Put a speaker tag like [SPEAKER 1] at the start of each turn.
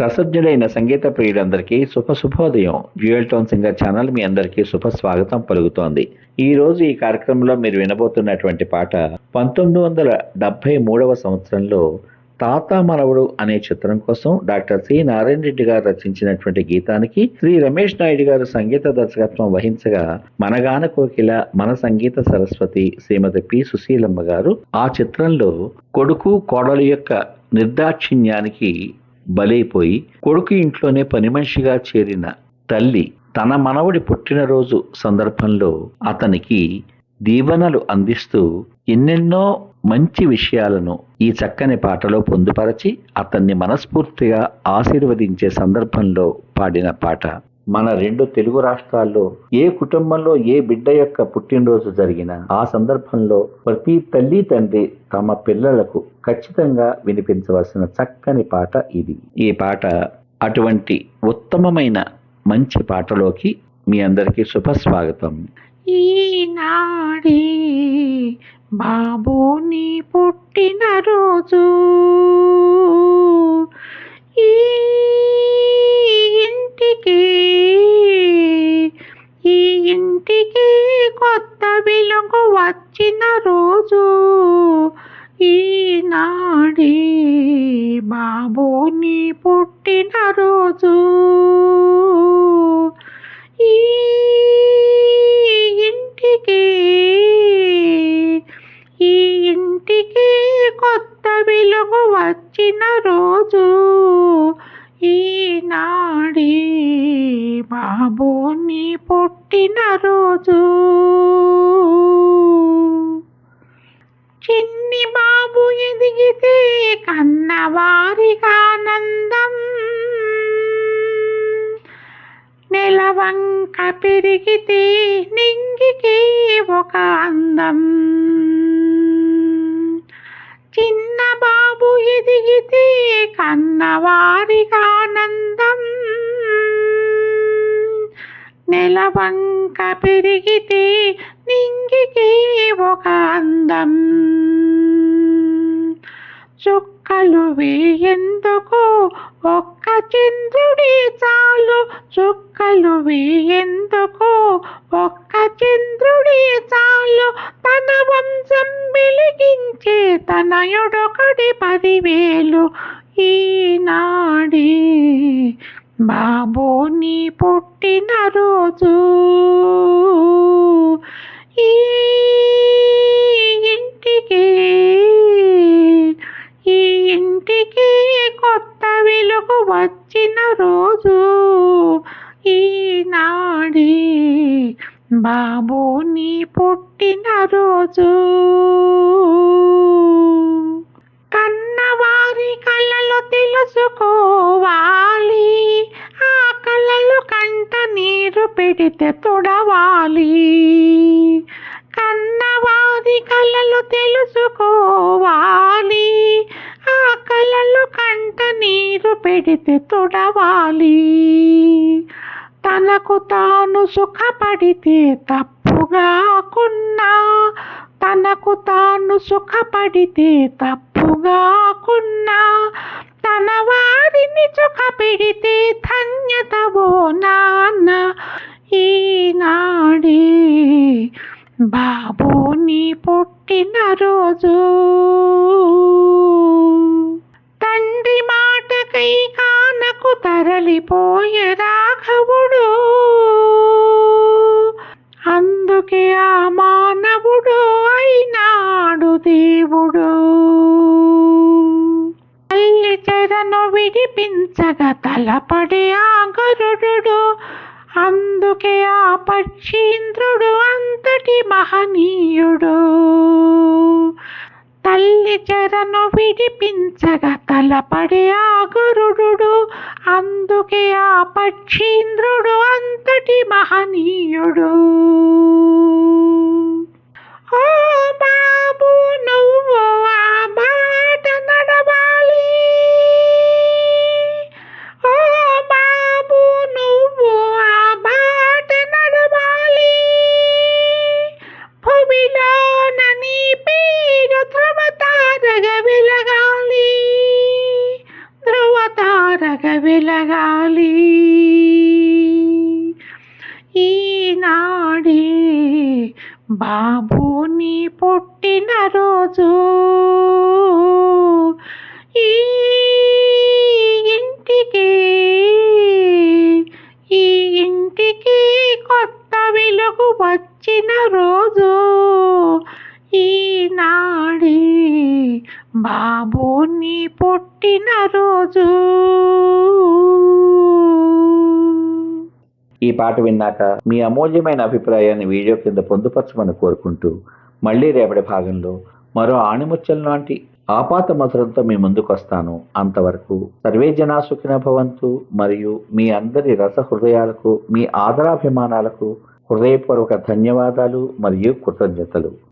[SPEAKER 1] రసజ్ఞులైన సంగీత ప్రియులందరికీ శుభ శుభోదయం. డ్యూయల్ టోన్ సింగర్ ఛానల్ మీ అందరికీ శుభ స్వాగతం పలుకుతోంది. ఈ రోజు ఈ కార్యక్రమంలో మీరు వినబోతున్నటువంటి పాట పంతొమ్మిది వందల డెబ్బై మూడవ సంవత్సరంలో తాత మనవడు అనే చిత్రం కోసం డాక్టర్ సి నారాయణ రెడ్డి గారు రచించినటువంటి గీతానికి శ్రీ రమేష్ నాయుడు గారు సంగీత దర్శకత్వం వహించగా మనగాన కోకిల మన సంగీత సరస్వతి శ్రీమతి పి సుశీలమ్మ గారు ఆ చిత్రంలో కొడుకు కోడలు యొక్క నిర్దాక్షిణ్యానికి బలైపోయి కొడుకు ఇంట్లోనే పని మనిషిగా చేరిన తల్లి తన మనవడి పుట్టినరోజు సందర్భంలో అతనికి దీవెనలు అందిస్తూ ఎన్నెన్నో మంచి విషయాలను ఈ చక్కని పాటలో పొందుపరచి అతన్ని మనస్ఫూర్తిగా ఆశీర్వదించే సందర్భంలో పాడిన పాట. మన రెండు తెలుగు రాష్ట్రాల్లో ఏ కుటుంబంలో ఏ బిడ్డ యొక్క పుట్టినరోజు జరిగినా ఆ సందర్భంలో ప్రతి తల్లి తండ్రి తమ పిల్లలకు ఖచ్చితంగా వినిపించవలసిన చక్కని పాట ఇది. ఈ పాట అటువంటి ఉత్తమమైన మంచి పాటలోకి మీ అందరికీ శుభ స్వాగతం
[SPEAKER 2] ఈనాడే బాబుని పుట్టినరోజు. ఈ ఇంటికి ఈనాడే బాబుని పుట్టిన పుట్టినరోజు ఈ ఇంటికి ఈ ఇంటికి కొత్త వెలుగు వచ్చిన రోజు. ఈనాడే పుట్టిన నీ బాబు ఎదిగితే కన్నవారికి నెలవంక పెరిగితే నింగికి ఒక అందం. చిన్న బాబు ఎదిగితే కన్నవారికానందం. నెలవంక పెరిగితే నింగికి ఒక అందం. చుక్కలు వేయందుకు ఒక్క చంద్రుడి చాలు. చుక్కలు వేయందుకు ఒక్క చంద్రుడి చాలు. తన వంశం వెలిగించే తనయుడొకటి పదివేలు ఈనాడే. బాబోని పుట్టిన రోజు. ఈ వచ్చిన రోజు ఈనాడే బాబు నీ పుట్టిన రోజు. కన్నవారి కళ్ళలో తెలుసుకోవాలి ఆ కళ్ళలో కంట నీరు పెడితే తొడవాలి. కన్నవారి కళ్ళలో తెలుసుకోవాలి ఆ కంట నీరు పెడితే తొడవాలి. తనకు తాను సుఖపడితే తప్పుగాకున్నా తనకు తాను సుఖపడితే తప్పుగాకున్నా తన వారిని సుఖపెడితే ధన్యతవో నాన్న. ఈనాడే బాబుని పుట్టిన రోజు శ్రీకానకు కానకు తరలిపోయే రాఘవుడు. అందుకే ఆ మానవుడు అయినాడు దేవుడు. తల్లి చెరను విడిపించగ తలపడి ఆ గరుడు అందుకే ఆ పక్షీంద్రుడు అంతటి మహనీయుడు. తల్లి చెరను విడిపించగా తలపడే ఆగురుడు. అందుకే ఆ పక్షీంద్రుడు అంతటి మహనీయుడు. వెలగాలి. ఈనాడి ఈనాడే బాబుని పుట్టిన రోజు. ఈ ఇంటికి ఈ ఇంటికి కొత్త వెలుగు వచ్చిన రోజు. ఈనాడే బాబుని పుట్టిన రోజు.
[SPEAKER 1] ఈ పాట విన్నాక మీ అమూల్యమైన అభిప్రాయాన్ని వీడియో కింద పొందుపరచమని కోరుకుంటూ మళ్ళీ రేపటి భాగంలో మరో ఆణిముచ్చల లాంటి ఆపాత మధురంతో మీ ముందుకు వస్తాను. అంతవరకు సర్వే జనాసుఖిన భవంతు. మరియు మీ అందరి రస హృదయాలకు మీ ఆదరాభిమానాలకు హృదయపూర్వక ధన్యవాదాలు మరియు కృతజ్ఞతలు.